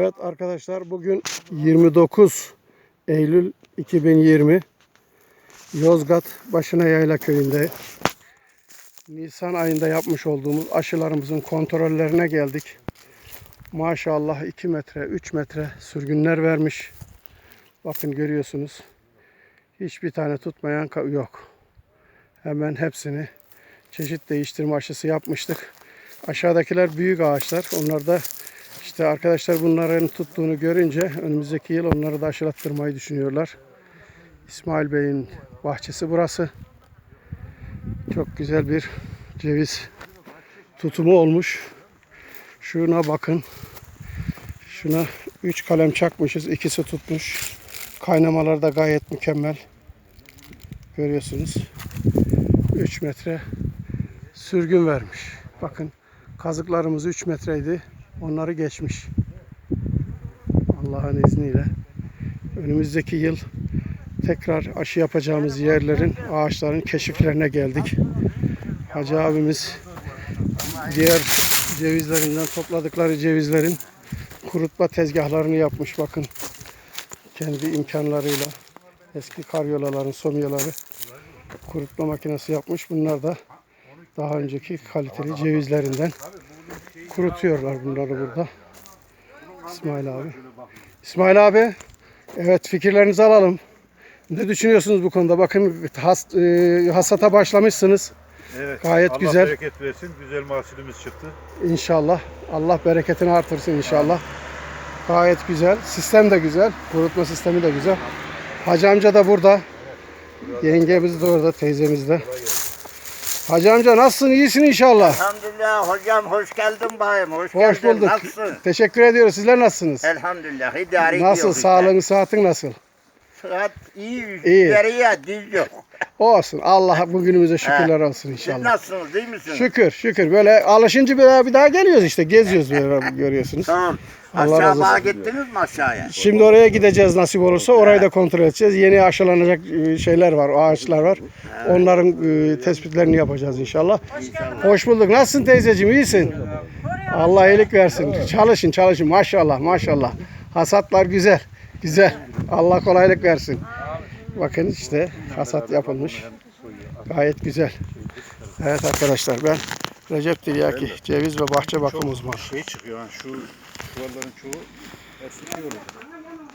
Evet arkadaşlar bugün 29 Eylül 2020 Yozgat Başına Yayla köyünde Nisan ayında yapmış olduğumuz aşılarımızın kontrollerine geldik. Maşallah 2 metre 3 metre sürgünler vermiş. Bakın görüyorsunuz. Hiçbir tane tutmayan yok. Hemen hepsini çeşit değiştirme aşısı yapmıştık. Aşağıdakiler büyük ağaçlar. Onlar da işte arkadaşlar bunların tuttuğunu görünce önümüzdeki yıl onları da aşılattırmayı düşünüyorlar. İsmail Bey'in bahçesi burası. Çok güzel bir ceviz tutumu olmuş. Şuna bakın. Şuna 3 kalem çakmışız. ikisi tutmuş. Kaynamalar da gayet mükemmel. Görüyorsunuz. 3 metre sürgün vermiş. Bakın kazıklarımız 3 metreydi. Onları geçmiş. Allah'ın izniyle. Önümüzdeki yıl tekrar aşı yapacağımız yerlerin, ağaçların keşiflerine geldik. Hacı abimiz diğer cevizlerinden topladıkları cevizlerin kurutma tezgahlarını yapmış. Bakın kendi imkanlarıyla eski karyolaların somyaları kurutma makinesi yapmış. Bunlar da daha önceki kaliteli cevizlerinden kurutuyorlar bunları burada. İsmail abi. İsmail abi, evet fikirlerinizi alalım. Ne düşünüyorsunuz bu konuda? Bakın has, e, hasata başlamışsınız. Evet. Gayet Allah güzel. bereket versin. Güzel mahsulümüz çıktı. İnşallah. Allah bereketini artırsın inşallah. Gayet güzel. Sistem de güzel. Kurutma sistemi de güzel. Hacı amca da burada. Yengemiz de orada, teyzemiz de. Hacı amca nasılsın? İyisin inşallah. Elhamdülillah hocam hoş geldin bayım. Hoş, Hoş geldin. bulduk. Nasılsın? Teşekkür ediyoruz. Sizler nasılsınız? Elhamdülillah idare Nasıl? ediyoruz işte. Sağlığın, sıhhatin nasıl? Sıhhat iyi. İyi. İleriye düz yok. Olsun. Allah bugünümüze şükürler olsun Siz inşallah. nasılsınız değil misiniz? Şükür, şükür. Böyle alışınca bir daha, bir daha geliyoruz işte. Geziyoruz böyle görüyorsunuz. Tamam. Allah Aşağı razı bağa olsun. gittiniz mi aşağıya? Şimdi oraya gideceğiz nasip olursa. Orayı da kontrol edeceğiz. Yeni aşılanacak e, şeyler var, ağaçlar var. Onların e, tespitlerini yapacağız inşallah. Hoş bulduk. Nasılsın teyzeciğim? İyisin? Allah iyilik versin. Çalışın, çalışın. Maşallah, maşallah. Hasatlar güzel. Güzel. Allah kolaylık versin. Bakın işte hasat yapılmış. Gayet güzel. Evet arkadaşlar ben Recep Tiryaki, ceviz ve bahçe bakım uzmanı. Şey çıkıyor şu çuvalların çoğu olur.